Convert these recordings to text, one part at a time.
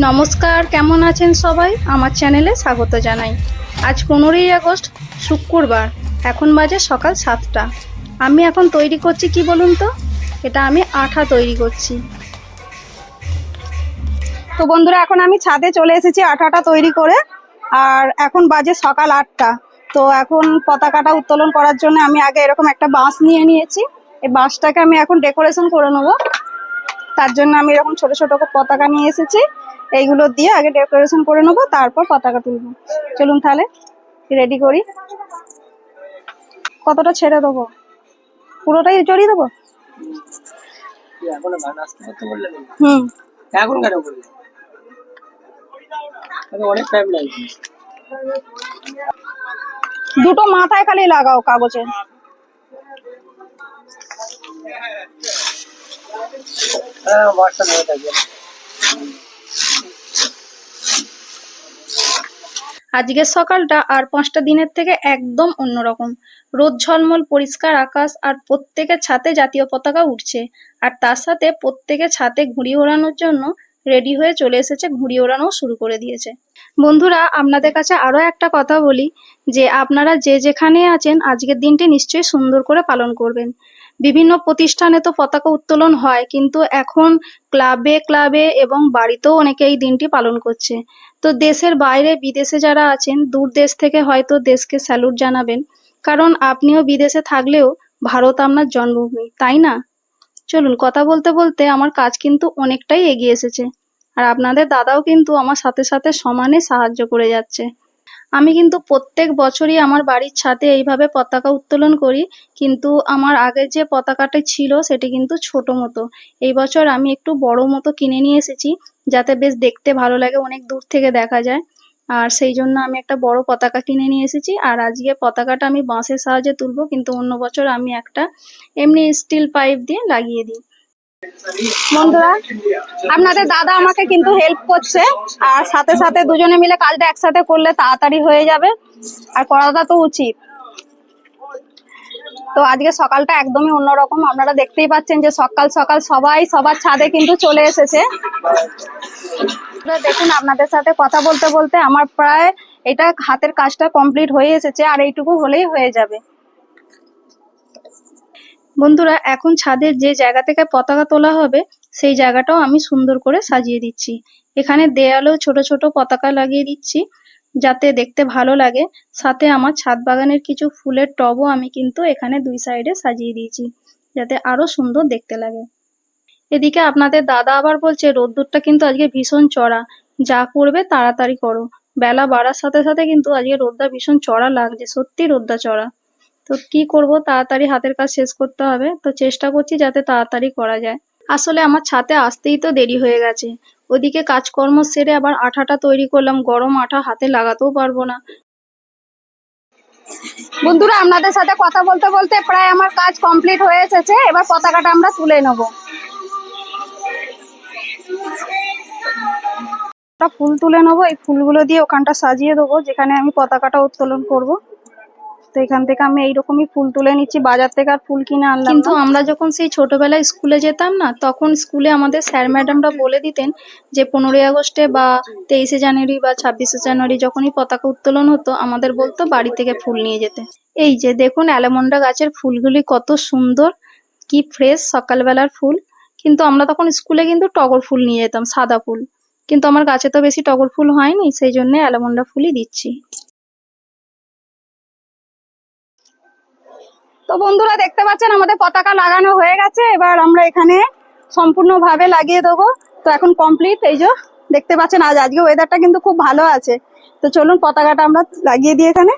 নমস্কার, কেমন আছেন সবাই? আমার চ্যানেলে স্বাগত জানাই। আজ পনেরোই আগস্ট, শুক্রবার। এখন বাজে সকাল সাতটা। আমি এখন তৈরি করছি কি বলুন তো? এটা আমি আঠা তৈরি করছি। তো বন্ধুরা, এখন আমি ছাদে চলে এসেছি আঠাটা তৈরি করে। আর এখন বাজে সকাল আটটা। তো এখন পতাকাটা উত্তোলন করার জন্য আমি আগে এরকম একটা বাঁশ নিয়ে নিয়েছি। এই বাঁশটাকে আমি এখন ডেকোরেশন করে নেব। তার জন্য আমি এরকম ছোট ছোট পতাকা নিয়ে এসেছি। এইগুলো দিয়ে আগে ডেকোরেশন করে নেব, তারপর পতাকা তুলবো। চলুন তাহলে, রেডি করি। কতটা ছেড়ে দেবো? পুরোটাই জড়িয়ে দেবো? দুটো মাথায় খালি লাগাও কাগজে। হ্যাঁ আজকের সকালটা আর পাঁচটা দিনের থেকে একদম অন্যরকম। রোদ ঝলমল, পরিষ্কার আকাশ আর প্রত্যেকের ছাতে জাতীয় পতাকা উঠছে আর তার সাথে প্রত্যেকের ছাতে ঘুড়ি ওড়ানোর জন্য রেডি হয়ে চলে এসেছে, ঘুড়ি ওড়ানো শুরু করে দিয়েছে। বন্ধুরা, আপনাদের কাছে আরও একটা কথা বলি যে, আপনারা যে যেখানে আছেন, আজকের দিনটি নিশ্চয়ই সুন্দর করে পালন করবেন। বিভিন্ন প্রতিষ্ঠানে তো পতাকা উত্তোলন হয়, কিন্তু এখন ক্লাবে ক্লাবে এবং বাড়িতেও অনেকে এই দিনটি পালন করছে। তো দেশের বাইরে বিদেশে যারা আছেন, দূর দেশ থেকে হয়তো দেশকে স্যালুট জানাবেন, কারণ আপনিও বিদেশে থাকলেও ভারত আপনার জন্মভূমি, তাই না? চলুন, কথা বলতে বলতে আমার কাজ কিন্তু অনেকটাই এগিয়ে এসেছে, আর আপনাদের দাদাও কিন্তু আমার সাথে সাথে সমানে সাহায্য করে যাচ্ছে। আমি কিন্তু প্রত্যেক বছরই আমার বাড়ির ছাদে এইভাবে পতাকা উত্তোলন করি, কিন্তু আমার আগের যে পতাকাটা ছিল সেটি কিন্তু ছোট মতো। এই বছর আমি একটু বড় মতো কিনে নিয়ে এসেছি, যাতে বেশ দেখতে ভালো লাগে, অনেক দূর থেকে দেখা যায়। আর সেই জন্য আমি একটা বড় পতাকা কিনে নিয়ে এসেছি, আর আজকে পতাকাটা আমি বাঁশের সাহায্যে তুলবো, কিন্তু অন্য বছর আমি একটা এমনি স্টিল পাইপ দিয়ে লাগিয়ে দিই। বন্ধুরা, আপনাদের দাদা আমাকে কিন্তু হেল্প করছে, আর সাথে সাথে দুজনে মিলে কাজটা একসাথে করলে তাড়াতাড়ি হয়ে যাবে, আর করাটা তো উচিত। তো আজকে সকালটা একদমই অন্যরকম, আপনারা দেখতেই পাচ্ছেন যে সকাল সকাল সবাই সবার ছাদে কিন্তু চলে এসেছে। দেখুন, আপনাদের সাথে কথা বলতে বলতে আমার প্রায় এটা হাতের কাজটা কমপ্লিট হয়ে এসেছে, আর এইটুকু হলেই হয়ে যাবে। বন্ধুরা, এখন ছাদের যে জায়গা থেকে পতাকা তোলা হবে, সেই জায়গাটাও আমি সুন্দর করে সাজিয়ে দিচ্ছি। এখানে দেয়ালেও ছোট ছোট পতাকা লাগিয়ে দিচ্ছি, যাতে দেখতে ভালো লাগে। সাথে আমার ছাদ বাগানের কিছু ফুলের টবও আমি কিন্তু এখানে দুই সাইডে সাজিয়ে দিয়েছি, যাতে আরও সুন্দর দেখতে লাগে। এদিকে আপনাদের দাদা আবার বলছে, রোদ্দুরটা কিন্তু আজকে ভীষণ চড়া। যা করবে তাড়াতাড়ি করো। বেলা বাড়ার সাথে সাথে কিন্তু আজকে রোদটা ভীষণ চড়া লাগছে, সত্যি রোদটা চড়া। তো কি করব? তাড়াতাড়ি হাতের কাজ শেষ করতে হবে। তো চেষ্টা করছি যাতে তাড়াতাড়ি করা যায়। আসলে আমার ছাতে আসতেই তো দেরি হয়ে গেছে। ওদিকে কাজকর্ম সেরে আবার আঠাটা তৈরি করলাম। গরম আঠা হাতে লাগাতেও পারব না। বন্ধুরা, আপনাদের সাথে কথা বলতে বলতে প্রায় আমার কাজ কমপ্লিট হয়ে এসেছে। এবার পতাকাটা আমরা তুলে নেব। ফুল তুলে নেব। এই ফুলগুলো দিয়ে ওখানটা সাজিয়ে দেবো, যেখানে আমি পতাকাটা উত্তোলন করব। তো এখান থেকে আমি এইরকমই ফুল তুলে নিচ্ছি। বাজার থেকে আর ফুল কিনে আনলাম কিন্তু আমরা যখন সেই ছোটবেলায় স্কুলে যেতাম না, তখন স্কুলে আমাদের স্যার ম্যাডামরা বলে দিতেন যে, পনেরোই আগস্টে বা তেইশে জানুয়ারি বা ছাব্বিশে জানুয়ারি যখনই পতাকা উত্তোলন হতো, আমাদের বলতো বাড়ি থেকে ফুল নিয়ে যেতে। এই যে দেখুন, অ্যালামন্ডা গাছের ফুলগুলি কত সুন্দর, কি ফ্রেশ সকালবেলার ফুল। কিন্তু আমরা তখন স্কুলে কিন্তু টগর ফুল নিয়ে যেতাম, সাদা ফুল। কিন্তু আমার গাছে তো বেশি টগর ফুল হয়নি, সেই জন্য অ্যালামন্ডা ফুলই দিচ্ছি। তো বন্ধুরা দেখতে পাচ্ছেন, আমাদের পতাকা লাগানো হয়ে গেছে। এবার আমরা এখানে সম্পূর্ণভাবে লাগিয়ে দেবো। তো এখন কমপ্লিট এই যে দেখতে পাচ্ছেন, আজ আজকে ওয়েদারটা কিন্তু খুব ভালো আছে। তো চলুন, পতাকাটা আমরা লাগিয়ে দিই এখানে।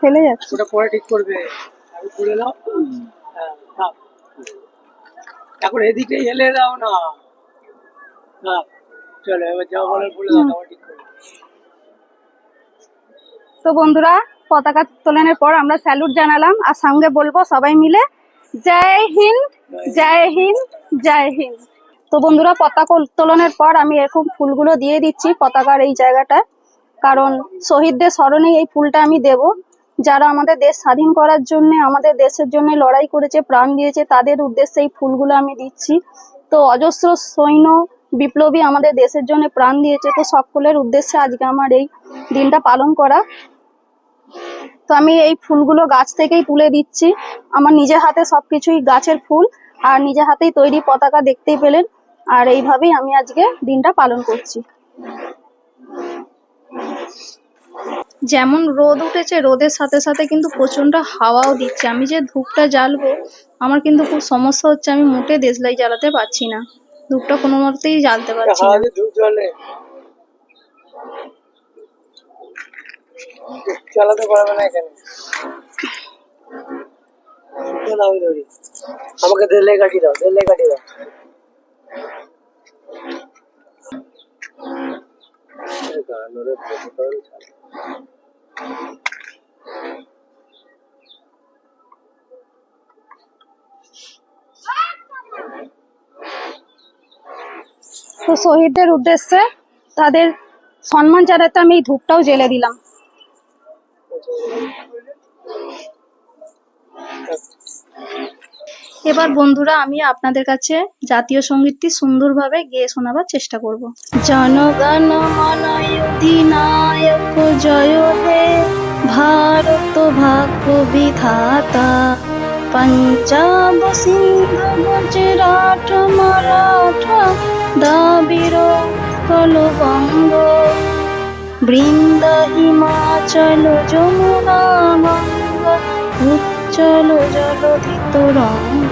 ফেলে যাচ্ছে। ওটা পরে ঠিক করবে। আমি তুলে নাও। হ্যাঁ এখন এদিকে এলে দাও না। চলো, এবার যা বলার বলে দাও ঠিক তো বন্ধুরা, পতাকা উত্তোলনের পর আমরা স্যালুট জানালাম আর সঙ্গে বলব সবাই মিলে, জয় হিন্দ জয় হিন্দ জয় হিন্দ। তো বন্ধুরা, পতাকা উত্তোলনের পর আমি এরকম ফুলগুলো দিয়ে দিচ্ছি পতাকার এই জায়গাটায়, কারণ শহীদদের স্মরণে এই ফুলটা আমি দেব। যারা আমাদের দেশ স্বাধীন করার জন্য, আমাদের দেশের জন্য লড়াই করেছে, প্রাণ দিয়েছে, তাদের উদ্দেশ্যে এই ফুলগুলো আমি দিচ্ছি। তো অজস্র সৈন্য বিপ্লবী আমাদের দেশের জন্য প্রাণ দিয়েছে। তো সকলের উদ্দেশ্যে আজকে আমার এই দিনটা পালন করা। তো আমি এই ফুলগুলো গাছ থেকেই তুলে দিচ্ছি। আমার নিজের হাতে সবকিছুই গাছের ফুল আর নিজের হাতেই তৈরি পতাকা দেখতেই পেলেন। আর এইভাবেই আমি আজকে দিনটা পালন করছি। যেমন রোদ উঠেছে রোদের সাথে সাথে কিন্তু প্রচণ্ড হাওয়াও দিচ্ছে। আমি যে ধূপটা জ্বালবো আমার কিন্তু খুব সমস্যা হচ্ছে আমি মোটে দেশলাই জ্বালাতে পারছি না। ধূপটা কোনো মতেই জ্বালতে পারছি না। পারবে এখানে। ধরি আমাকে কাটি দাও কাটি দাও। তো শহীদদের উদ্দেশ্যে তাদের সম্মান জানাতে আমি এই ধূপটাও জেলে দিলাম। এবার বন্ধুরা, আমি আপনাদের কাছে জাতীয় সঙ্গীতটি সুন্দরভাবে গেয়ে শোনাবার চেষ্টা করব। জনগণ মন অধিনায়ক জয় হে ভারত ভাগ্য বিধাতা। পঞ্জাব সিন্ধু গুজরাট মারাঠা দাবির কলবঙ্গ বৃন্দ হিমাচল যমুনা গঙ্গা উজ্জ্বল জলধি তরঙ্গ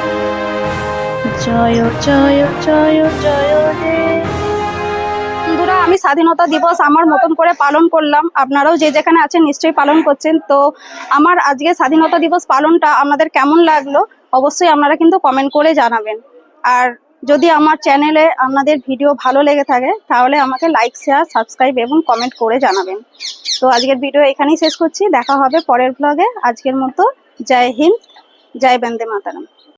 জয় জয় জয় জয় বন্ধুরা, আমি স্বাধীনতা দিবস আমার মতন করে পালন করলাম। আপনারাও যে যেখানে আছেন নিশ্চয়ই পালন করছেন। তো আমার আজকে স্বাধীনতা দিবস পালনটা আপনাদের কেমন লাগল অবশ্যই আপনারা কিন্তু কমেন্ট করে জানাবেন। আর যদি আমার চ্যানেলে আপনাদের ভিডিও ভালো লেগে থাকে, তাহলে আমাকে লাইক শেয়ার সাবস্ক্রাইব এবং কমেন্ট করে জানাবেন। তো আজকের ভিডিও এখানেই শেষ করছি। দেখা হবে পরের ব্লগে আজকের মতো জয় হিন্দ, জয় বন্দে মাতারাম।